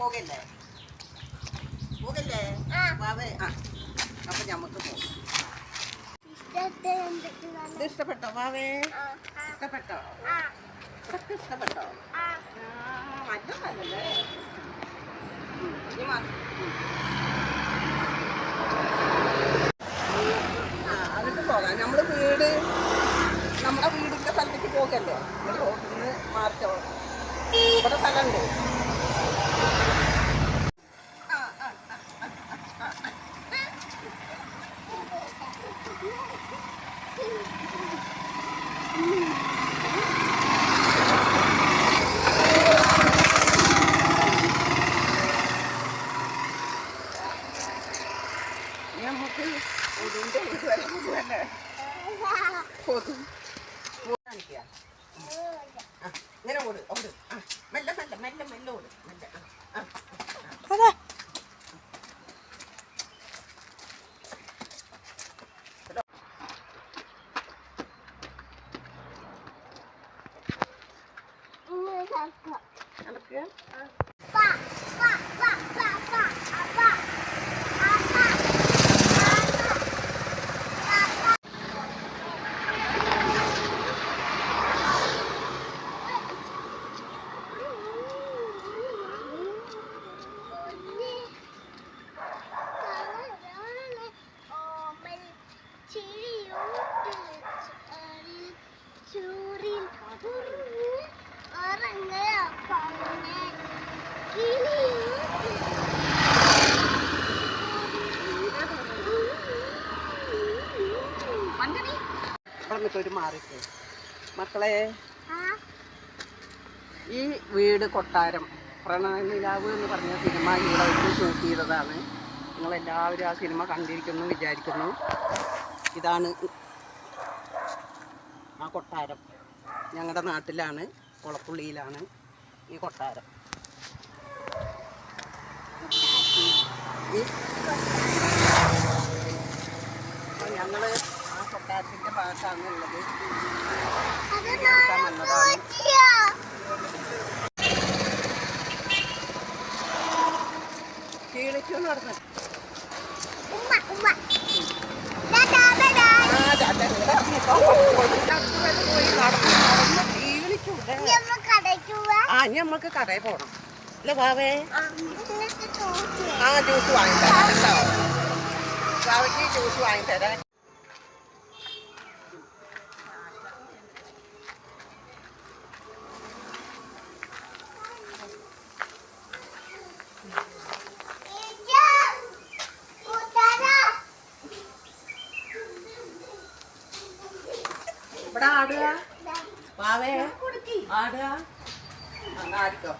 പോകല്ലേ? പോകല്ലേ? വാവേ. ആ അപ്പൊ ഞമ്മക്ക് പോകാം. ഇഷ്ടപ്പെട്ടോ വാവേ? ഇഷ്ടപ്പെട്ടോ? ഇതൊക്കെ ഇഷ്ടപ്പെട്ടോ? ആ. മറ്റേ നല്ലല്ലേ ഉം, ഇനി വാ. ഉം. ആ അതിട്ട് പോകാം. നമ്മുടെ വീട് നമ്മുടെ വീടിന്റെ സ്ഥലത്തേക്ക് പോകല്ലേ? ഇവിടെ റോഡിൽ നിന്ന് മാർച്ചോ ഇവിടെ സ്ഥലമുണ്ട്. ആ, ആ, നടക്കുക ചൂരിൽ ഉറങ്ങ മാറിക്ക്. മക്കളെ ഈ വീട് കൊട്ടാരം പ്രണയനിലാവ് എന്ന് പറഞ്ഞ സിനിമ ഇവിടെ വെച്ച് ഷൂട്ട് ചെയ്തതാണ്. നിങ്ങളെല്ലാവരും ആ സിനിമ കണ്ടിരിക്കുന്നു വിചാരിക്കുന്നു. ഇതാണ് ആ കൊട്ടാരം ഞങ്ങളുടെ നാട്ടിലാണ്. കുളപ്പുള്ളിയിലാണ് ഈ കൊട്ടാരം. ഞങ്ങൾ ആ കൊട്ടാരത്തിന്റെ ഭാഗത്താണ് ഉള്ളത്. അത് വീഡിയോ ഇനി നമ്മൾക്ക് കടയിൽ പോകണം അല്ലേ ബാവേ? ആ ജ്യൂസ് വാങ്ങിത്തരാം കേട്ടോ. ബാവയ്ക്ക് ജ്യൂസ് വാങ്ങിത്തരാം ഇവിടെ ആടുക. ആടുക. ആ, ആടിക്കോ